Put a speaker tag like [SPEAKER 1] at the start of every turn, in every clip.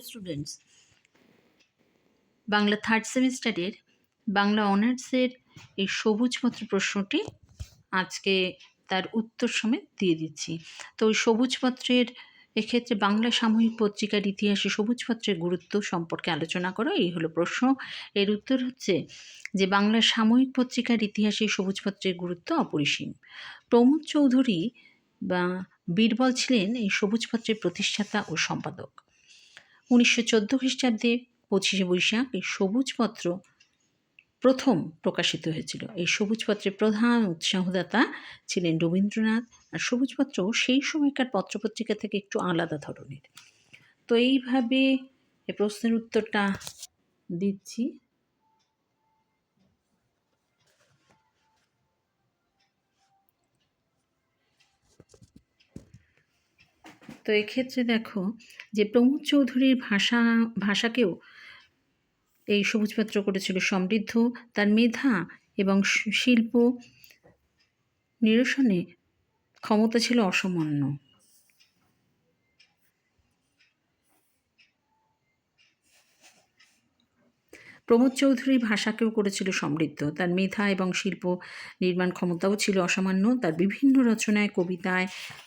[SPEAKER 1] Students Bangla third সেমিস্টারের বাংলা অনার্সের এই সবুজপত্র প্রশ্নটি আজকে তার উত্তর সমেত দিয়ে দিচ্ছি। তো ওই সবুজপত্রের এক্ষেত্রে বাংলা সাময়িক পত্রিকার ইতিহাসে সবুজপত্রের গুরুত্ব সম্পর্কে আলোচনা করো, এই হলো প্রশ্ন। এর উত্তর হচ্ছে যে বাংলা সাময়িক পত্রিকার ইতিহাসে সবুজপত্রের গুরুত্ব অপরিসীম। প্রমোদ চৌধুরী বা বীরবল ছিলেন এই সবুজপত্রের প্রতিষ্ঠাতা ও সম্পাদক। উনিশশো চোদ্দ খ্রিস্টাব্দে পঁচিশে বৈশাখ এই সবুজপত্র প্রথম প্রকাশিত হয়েছিল। এই সবুজপত্রের প্রধান উৎসাহদাতা ছিলেন রবীন্দ্রনাথ আর সবুজপত্র সেই সময়কার পত্রপত্রিকা থেকে একটু আলাদা ধরনের। তো এইভাবে এই প্রশ্নের উত্তরটা দিচ্ছি। তো এক্ষেত্রে দেখো যে প্রমোদ চৌধুরীর ভাষা, ভাষাকেও এই সবুজপত্র করেছিল সমৃদ্ধ। তার মেধা এবং শিল্প নিরসনে ক্ষমতা ছিল অসামান্য। প্রমোদ চৌধুরী ভাষাকেও করেছিল সমৃদ্ধ। তার মেধা এবং শিল্প নির্মাণ ক্ষমতাও ছিল অসামান্য। তার বিভিন্ন রচনায়, কবিতায়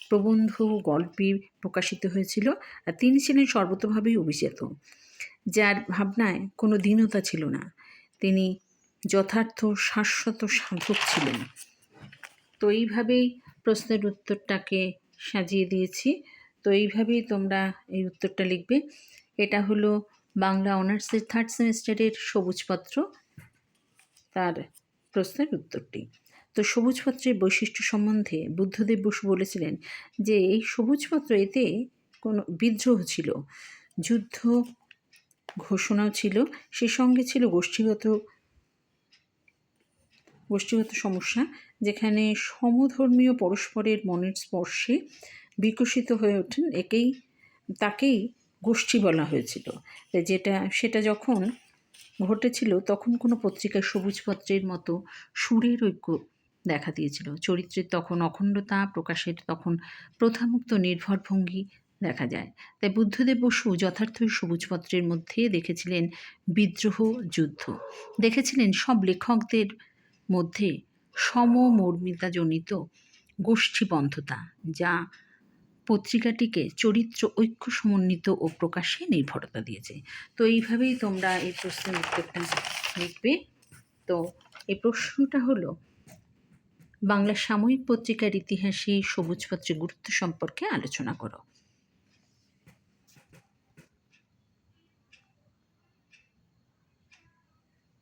[SPEAKER 1] প্রবন্ধ গল্পে প্রকাশিত হয়েছিল আর তিনি ছিলেন সর্বতভাবেই অভিজাত। যার ভাবনায় কোনো দীনতা ছিল না। তিনি যথার্থ শাশ্বত সাধক ছিলেন। তো এইভাবেই প্রশ্নের উত্তরটাকে সাজিয়ে দিয়েছি। তো এইভাবেই তোমরা এই উত্তরটা লিখবে। এটা হলো বাংলা অনার্সের থার্ড সেমিস্টারের সবুজপত্র। তার প্রশ্নের উত্তরটি। তো সবুজপত্রের বৈশিষ্ট্য সম্বন্ধে বুদ্ধদেব বসু বলেছিলেন যে, এই সবুজপত্র এতে কোনো বিদ্রোহ ছিল, যুদ্ধ ঘোষণাও ছিল, সে সঙ্গে ছিল গোষ্ঠীগত গোষ্ঠীগত সমস্যা, যেখানে সমধর্মীয় পরস্পরের মনের স্পর্শে বিকশিত হয়ে ওঠেন। একেই, তাকেই গোষ্ঠী বলা হয়েছিল। যেটা, সেটা যখন ঘটেছিল, তখন কোনো পত্রিকার সবুজপত্রের মতো সুরের ঐক্য দেখা দিয়েছিল। চরিত্রের তখন অখণ্ডতা প্রকাশের তখন প্রথামুক্ত নির্ভর ভঙ্গি দেখা যায়। তাই বুদ্ধদেব বসু যথার্থই সবুজপত্রের মধ্যে দেখেছিলেন বিদ্রোহ যুদ্ধ। দেখেছিলেন সব লেখকদের মধ্যে সমমর্মিতাজনিত গোষ্ঠীবন্ধতা, যা পত্রিকাটিকে চরিত্র, ঐক্য, সমন্বিত ও প্রকাশে নির্ভরতা দিয়েছে। তো এইভাবেই তোমরা এই প্রশ্নের উত্তরটা লিখবে। তো এই প্রশ্নটা হলো, বাংলা সাময়িক পত্রিকার ইতিহাসে সবুজপত্রের গুরুত্ব সম্পর্কে আলোচনা করো।